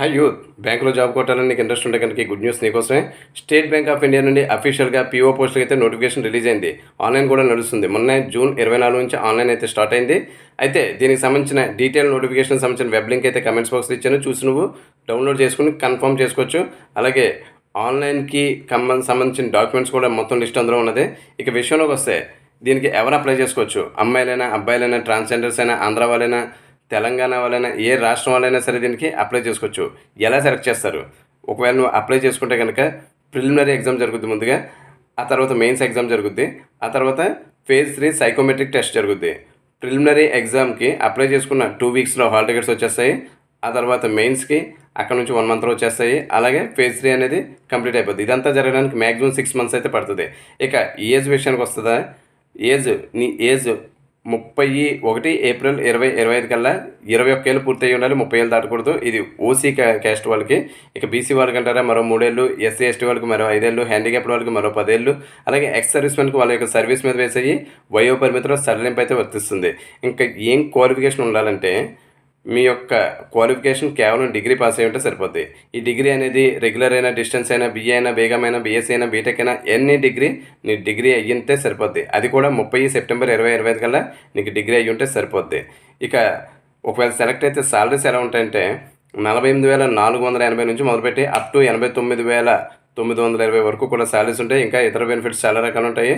Hi youth బ్యాంకులో job కొట్టాలని నీకు ఇంట్రెస్ట్ ఉంటే కనుక గుడ్ న్యూస్ నీకోసమే. స్టేట్ బ్యాంక్ ఆఫ్ ఇండియా నుండి అఫీషియల్గా పీఓ పోస్టులకి అయితే నోటిఫికేషన్ రిలీజ్ అయింది. ఆన్లైన్ కూడా నడుస్తుంది. మొన్న జూన్ ఇరవై నాలుగు నుంచి ఆన్లైన్ అయితే స్టార్ట్ అయింది. అయితే దీనికి సంబంధించిన డీటెయిల్ నోటిఫికేషన్ సంబంధించిన వెబ్ లింక్ అయితే కమెంట్స్ బాక్స్లో ఇచ్చాను. చూసి నువ్వు డౌన్లోడ్ చేసుకుని కన్ఫర్మ్ చేసుకోవచ్చు. అలాగే ఆన్లైన్కి సంబంధించిన డాక్యుమెంట్స్ కూడా మొత్తం లిస్ట్ అందులో ఉన్నది. ఇక విషయంలోకి వస్తే దీనికి ఎవరు అప్లై చేసుకోవచ్చు? అమ్మాయిలైనా అబ్బాయిలైనా ట్రాన్స్జెండర్స్ అయినా ఆంధ్ర వాళ్ళైనా తెలంగాణ వాళ్ళైనా ఏ రాష్ట్రం వాళ్ళైనా సరే దీనికి అప్లై చేసుకోవచ్చు. ఎలా సెలెక్ట్ చేస్తారు? ఒకవేళ నువ్వు అప్లై చేసుకుంటే కనుక ప్రిలిమినరీ ఎగ్జామ్ జరుగుద్ది ముందుగా ఆ తర్వాత మెయిన్స్ ఎగ్జామ్ జరుగుద్ది ఆ తర్వాత ఫేజ్ త్రీ సైకోమెట్రిక్ టెస్ట్ జరుగుద్ది. ప్రిలిమినరీ ఎగ్జామ్కి అప్లై చేసుకున్న టూ వీక్స్లో హాల్ టికెట్స్ వచ్చేస్తాయి ఆ తర్వాత మెయిన్స్కి అక్కడ నుంచి వన్ మంత్లో వచ్చేస్తాయి అలాగే ఫేజ్ త్రీ అనేది కంప్లీట్ అయిపోద్ది. ఇదంతా జరగడానికి మ్యాక్సిమం సిక్స్ మంత్స్ అయితే పడుతుంది. ఇక ఏజ్ విషయానికి వస్తుందా? ఏజ్ నీ ఏజ్ ముప్పై ఒకటి ఏప్రిల్ ఇరవై ఇరవై ఐదు కల్లా ఇరవై ఒక్క ఏళ్ళు పూర్తయి ఉండాలి ముప్పై ఏళ్ళు దాటకూడదు. ఇది ఓసీ క్యాస్ట్ వాళ్ళకి. ఇక బీసీ వాళ్ళకి అంటారా మరో మూడేళ్ళు. ఎస్సీ ఎస్టీ వాళ్ళకి మరో ఐదేళ్ళు. హ్యాండిక్యాప్ వాళ్ళకి మరో పదేళ్ళు. అలాగే ఎక్స్ సర్వీస్ మెన్కి వాళ్ళ యొక్క సర్వీస్ మీద వేసేయి వయో పరిమితిలో సడలింపు అయితే వర్తిస్తుంది. ఇంకా ఏం క్వాలిఫికేషన్ ఉండాలంటే మీ యొక్క క్వాలిఫికేషన్ కేవలం డిగ్రీ పాస్ అయి ఉంటే సరిపోద్ది. ఈ డిగ్రీ అనేది రెగ్యులర్ అయినా డిస్టెన్స్ అయినా బిఏ అయినా బేగమైనా బీఎస్సీ అయినా బీటెక్ అయినా ఎన్ని డిగ్రీ నీ డిగ్రీ అయ్యింటే సరిపోద్ది. అది కూడా ముప్పై సెప్టెంబర్ ఇరవై ఇరవై ఐదు కల్లా నీకు డిగ్రీ అయ్యి ఉంటే సరిపోద్ది. ఇక ఒకవేళ సెలెక్ట్ అయితే సాలరీస్ ఎలా ఉంటాయంటే నలభై ఎనిమిది వేల నాలుగు వందల ఎనభై నుంచి మొదలుపెట్టి అప్ టు ఎనభై తొమ్మిది వేల తొమ్మిది వందల ఇరవై వరకు కూడా శాలరీస్ ఉంటాయి. ఇంకా ఇతర బెనిఫిట్స్ చాలా రకాలు ఉంటాయి.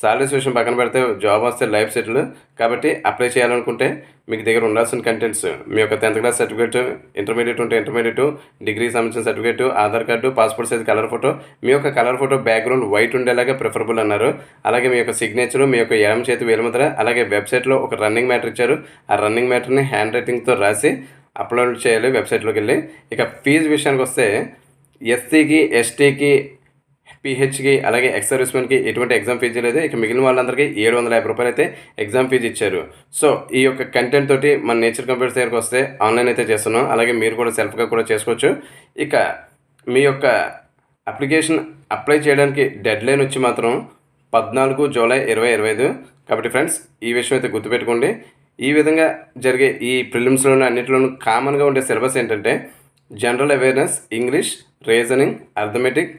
శాలరీస్ విషయం పక్కన పెడితే జాబ్ వస్తే లైఫ్ సెటిల్. కాబట్టి అప్లై చేయాలనుకుంటే మీకు దగ్గర ఉండాల్సిన కంటెంట్స్ మీ యొక్క టెన్త్ క్లాస్ సర్టిఫికేట్ ఇంటర్మీడియట్ ఉంటే ఇంటర్మీడియట్ డిగ్రీ సంబంధించిన certificate Aadhaar card passport size colour photo మీ యొక్క కలర్ ఫోటో బ్యాక్గ్రౌండ్ వైట్ ఉండేలాగా ప్రిఫరబుల్ అన్నారు. అలాగే మీ యొక్క సిగ్నేచర్ మీ యొక్క ఎడమ చేతి వేలుముద్ర అలాగే వెబ్సైట్లో ఒక రన్నింగ్ మ్యాటర్ ఇచ్చారు. ఆ రన్నింగ్ మ్యాటర్ని హ్యాండ్ రైటింగ్తో రాసి అప్లోడ్ చేయాలి వెబ్సైట్లోకి వెళ్ళి ఇక ఫీజు విషయానికి వస్తే ఎస్సీకి ఎస్టీకి పిహెచ్కి అలాగే ఎక్స్ సర్వీస్మెన్కి ఎటువంటి ఎగ్జామ్ ఫీజు లేదు. ఇక మిగిలిన వాళ్ళందరికీ ఏడు వందల యాభై రూపాయలు అయితే ఎగ్జామ్ ఫీజు ఇచ్చారు. సో ఈ యొక్క కంటెంట్ తోటి మన నేచర్ కంప్యూటర్స్ దగ్గరకు వస్తే ఆన్లైన్ అయితే చేస్తున్నాం. అలాగే మీరు కూడా సెల్ఫ్గా కూడా చేసుకోవచ్చు. ఇక మీ యొక్క అప్లికేషన్ అప్లై చేయడానికి డెడ్ లైన్ వచ్చి మాత్రం పద్నాలుగు జూలై ఇరవై ఇరవై ఐదు. కాబట్టి ఫ్రెండ్స్ ఈ విషయం అయితే గుర్తుపెట్టుకోండి. ఈ విధంగా జరిగే ఈ ప్రిలిమ్స్లోనూ అన్నింటిలోనూ కామన్గా ఉండే సిలబస్ ఏంటంటే general awareness English reasoning arithmetic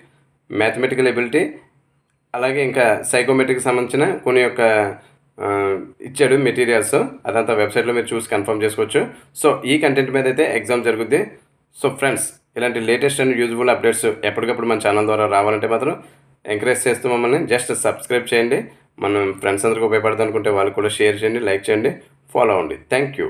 mathematical ability అలాగే ఇంకా సైకోమెట్రిక్ సంబంధించిన కొన్ని యొక్క ఇచ్చాడు మెటీరియల్స్ అదంతా వెబ్సైట్లో మీరు చూసి కన్ఫర్మ్ చేసుకోవచ్చు. సో ఈ కంటెంట్ మీద అయితే ఎగ్జామ్ జరుగుద్ది. సో ఫ్రెండ్స్ ఇలాంటి లేటెస్ట్ అండ్ యూజ్ఫుల్ అప్డేట్స్ ఎప్పటికప్పుడు మన ఛానల్ ద్వారా రావాలంటే మాత్రం ఎంకరేజ్ చేస్తూ మమ్మల్ని. జస్ట్ సబ్స్క్రైబ్ చేయండి. మనం ఫ్రెండ్స్ అందరికీ ఉపయోగపడదు అనుకుంటే వాళ్ళు కూడా షేర్ చేయండి లైక్ చేయండి ఫాలో అవ్వండి. Thank you